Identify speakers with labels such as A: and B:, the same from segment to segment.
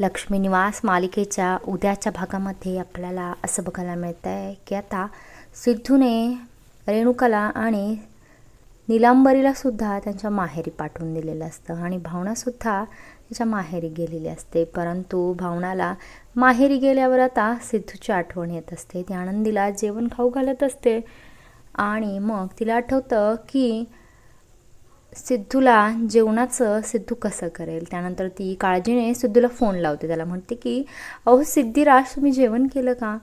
A: लक्ष्मी निवास मालिकेच्या उद्याच्या भागामध्ये आपल्याला असं बघायला मिळतं आहे की आता सिद्धूने रेणुकाला आणि निलांबरीलासुद्धा त्यांच्या माहेरी पाठवून दिलेलं असतं आणि भावनासुद्धा तिच्या माहेरी गेलेली असते. परंतु भावनाला माहेरी गेल्यावर आता सिद्धूची आठवण येत असते. ती आनंदीला जेवण खाऊ घालत असते आणि मग तिला आठवतं की सिद्धूला जेवणाचं सिद्धू कसं करेल? त्यानंतर ती काळजीने सिद्धूला फोन लावते. त्याला म्हणते की अहो सिद्धिराज तुम्ही जेवण केलं का?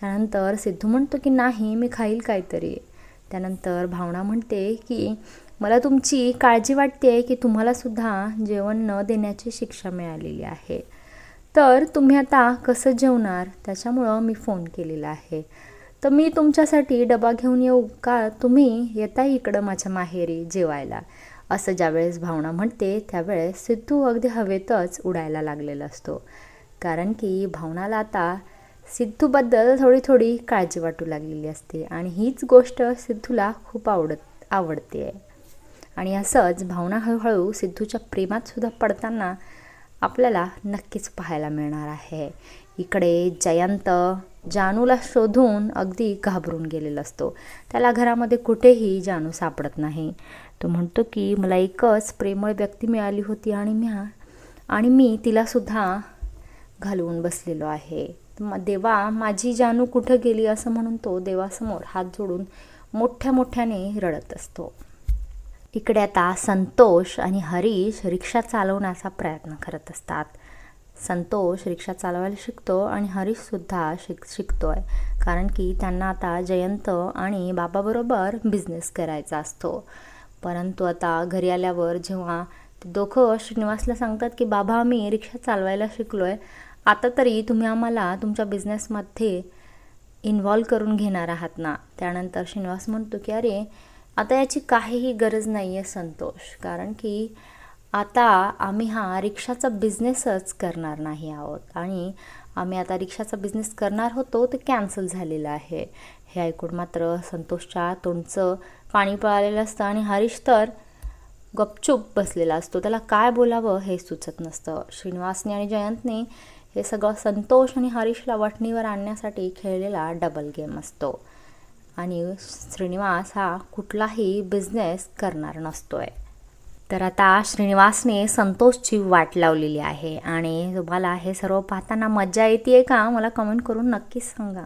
A: त्यानंतर सिद्धू म्हणतो की नाही मी खाईल काहीतरी. त्यानंतर भावना म्हणते की मला तुमची काळजी वाटते की तुम्हालासुद्धा जेवण न देण्याची शिक्षा मिळालेली आहे. तर तुम्ही आता कसं जेवणार? त्याच्यामुळं मी फोन केलेला आहे. तर मी तुमच्यासाठी डबा घेऊन येऊ का? तुम्ही येता इकडं माझ्या माहेरी जेवायला. असं ज्यावेळेस भावना म्हणते त्यावेळेस सिद्धू अगदी हवेतच उडायला लागलेला असतो. कारण की भावनाला आता सिद्धूबद्दल थोडी थोडी काळजी वाटू लागलेली असते आणि हीच गोष्ट सिद्धूला खूप आवडत आवडते आहे आणि असंच भावना हळूहळू सिद्धूच्या प्रेमात सुद्धा पडताना आपल्याला नक्कीच पाहायला मिळणार आहे. इकडे जयंत जानूला शोधून अगदी घाबरून गेलेला असतो. त्याला घरामध्ये कुठेही जानू सापडत नाही. तो म्हणतो की मला एकच प्रेमळ व्यक्ती मिळाली होती आणि म्या आणि मी तिलासुद्धा घालवून बसलेलो आहे. म देवा माझी जानू कुठं गेली? असं म्हणून तो देवासमोर हात जोडून मोठ्या मोठ्याने रडत असतो. इकडे आता संतोष आणि हरीश रिक्षा चालवण्याचा प्रयत्न करत असतात. संतोष रिक्षा चालवायला शिकतो आणि हरीशसुद्धा शिक शिकतो आहे कारण की त्यांना आता जयंत आणि बाबाबरोबर बिझनेस करायचा असतो. परंतु आता घरी आल्यावर जेव्हा ते दोघं श्रीनिवासला सांगतात की बाबा आम्ही रिक्षा चालवायला शिकलो आहे आता तरी तुम्ही आम्हाला तुमच्या बिझनेसमध्ये इन्व्हॉल्व करून घेणार आहात ना? त्यानंतर श्रीनिवास म्हणतो की अरे आता याची काहीही गरज नाही आहे संतोष. कारण की आता आम्ही हा रिक्षाचा बिझनेसच करणार नाही आहोत. आणि आम्ही आता रिक्षाचा बिझनेस करणार होतो ते कॅन्सल झालेलं आहे. हे ऐकून मात्र संतोषच्या तोंडचं पाणी पळालेलं असतं आणि हरीश तर गपचूप बसलेला असतो. त्याला काय बोलावं हे सुचत नसतं. श्रीनिवासने आणि जयंतने हे सगळं संतोष आणि हरीशला वटणीवर आणण्यासाठी खेळलेला डबल गेम असतो. आणि श्रीनिवास हा कुठलाही बिझनेस करणार नसतो आहे तर आता श्रीनिवासने संतोषची वाट लावलेली आहे आणि तुम्हाला हे सर्व पाहताना मज्जा येते का? मला कमेंट करून नक्कीच सांगा.